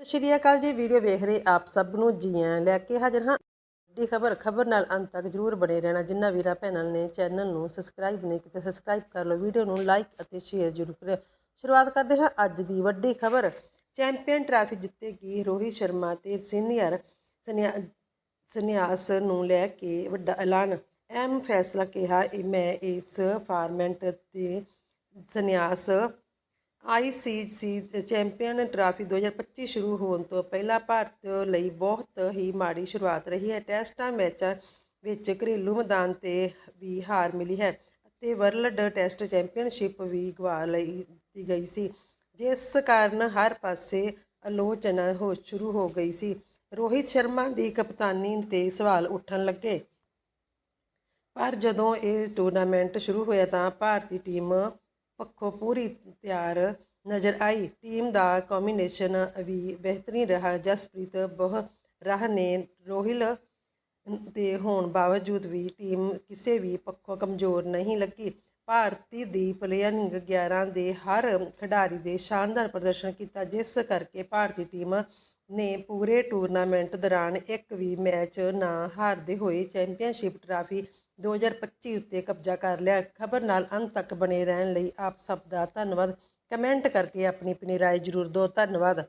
ਸਤਿ ਸ਼੍ਰੀ ਅਕਾਲ ਜੀ, ਵੀਡੀਓ ਵੇਖ ਰਹੇ ਆਪ ਸਭ ਨੂੰ ਜੀ ਆਇਆਂ ਲੈ ਕੇ ਹਾਜ਼ਰ ਹਾਂ। ਵੱਡੀ ਖਬਰ ਖਬਰ ਨਾਲ ਅੰਤ ਤੱਕ ਜਰੂਰ ਬਣੇ ਰਹਿਣਾ। ਜਿੰਨਾ ਵੀਰਾਂ ਭੈਣਾਂ ਨੇ ਚੈਨਲ ਨੂੰ ਸਬਸਕ੍ਰਾਈਬ ਨਹੀਂ ਕੀਤਾ ਸਬਸਕ੍ਰਾਈਬ ਕਰ ਲਓ, ਵੀਡੀਓ ਨੂੰ ਲਾਈਕ ਅਤੇ ਸ਼ੇਅਰ ਜਰੂਰ ਕਰਿਓ। ਸ਼ੁਰੂਆਤ ਕਰਦੇ ਹਾਂ ਅੱਜ ਦੀ ਵੱਡੀ ਖਬਰ। ਚੈਂਪੀਅਨ ਟਰਾਫੀ ਜਿੱਤੇਗੀ ਰੋਹਿਤ ਸ਼ਰਮਾ ਤੇ ਸੀਨੀਅਰ ਸਨਿਆ, ਸੰਨਿਆਸ ਨੂੰ ਲੈ ਕੇ ਵੱਡਾ ਐਲਾਨ। ਅਹਿਮ ਫੈਸਲਾ ਕਿਹਾ ਮੈਂ ਇਸ ਫਾਰਮੈਟ ਤੇ ਸੰਨਿਆਸ ਆਈਸੀਸੀ ਚੈਂਪੀਅਨ ਟਰਾਫੀ 2025 ਸ਼ੁਰੂ ਹੋਣ ਤੋਂ ਪਹਿਲਾਂ ਭਾਰਤ ਲਈ ਬਹੁਤ ਹੀ ਮਾੜੀ ਸ਼ੁਰੂਆਤ ਰਹੀ ਹੈ। ਟੈਸਟਾਂ ਮੈਚਾਂ ਵਿੱਚ ਘਰੇਲੂ ਮੈਦਾਨ ਤੇ ਵੀ ਹਾਰ ਮਿਲੀ ਹੈ ਅਤੇ ਵਰਲਡ ਟੈਸਟ ਚੈਂਪੀਅਨਸ਼ਿਪ ਵੀ ਗਵਾ ਲਈ ਗਈ ਸੀ, ਜਿਸ ਕਾਰਨ ਹਰ ਪਾਸੇ ਆਲੋਚਨਾ ਹੋ, ਸ਼ੁਰੂ ਹੋ ਗਈ ਸੀ। ਰੋਹਿਤ ਸ਼ਰਮਾ ਦੀ ਕਪਤਾਨੀ ਤੇ ਸਵਾਲ ਉੱਠਣ ਲੱਗੇ। ਪਰ ਜਦੋਂ ਇਹ ਟੂਰਨਾਮੈਂਟ ਸ਼ੁਰੂ ਹੋਇਆ ਤਾਂ ਭਾਰਤੀ ਟੀਮ ਪੱਖੋਂ ਪੂਰੀ ਤਿਆਰ ਨਜ਼ਰ ਆਈ। ਟੀਮ ਦਾ ਕੰਬੀਨੇਸ਼ਨ ਵੀ ਬਿਹਤਰੀਨ ਰਿਹਾ। ਜਸਪ੍ਰੀਤ ਬੁਮਰਾਹ ਨੇ ਰੋਹਿਲ ਦੇ ਹੋਣ ਬਾਵਜੂਦ ਵੀ ਟੀਮ ਕਿਸੇ ਵੀ ਪੱਖੋਂ ਕਮਜ਼ੋਰ ਨਹੀਂ ਲੱਗੀ। ਭਾਰਤੀ ਦੀ ਪਲੇਇੰਗ 11 ਦੇ ਹਰ ਖਿਡਾਰੀ ਦੇ ਸ਼ਾਨਦਾਰ ਪ੍ਰਦਰਸ਼ਨ ਕੀਤਾ, ਜਿਸ ਕਰਕੇ ਭਾਰਤੀ ਟੀਮ ਨੇ ਪੂਰੇ ਟੂਰਨਾਮੈਂਟ ਦੌਰਾਨ ਇੱਕ ਵੀ ਮੈਚ ਨਾ ਹਾਰਦੇ ਹੋਏ ਚੈਂਪੀਅਨਸ਼ਿਪ ਟਰਾਫੀ 2025 ਉੱਤੇ ਕਬਜ਼ਾ ਕਰ ਲਿਆ। ਖਬਰ ਨਾਲ ਅੰਤ ਤੱਕ ਬਣੇ ਰਹਿਣ ਲਈ ਆਪ ਸਭ ਦਾ ਧੰਨਵਾਦ। ਕਮੈਂਟ ਕਰਕੇ ਆਪਣੀ ਆਪਣੀ ਰਾਏ ਜ਼ਰੂਰ ਦਿਓ। ਧੰਨਵਾਦ।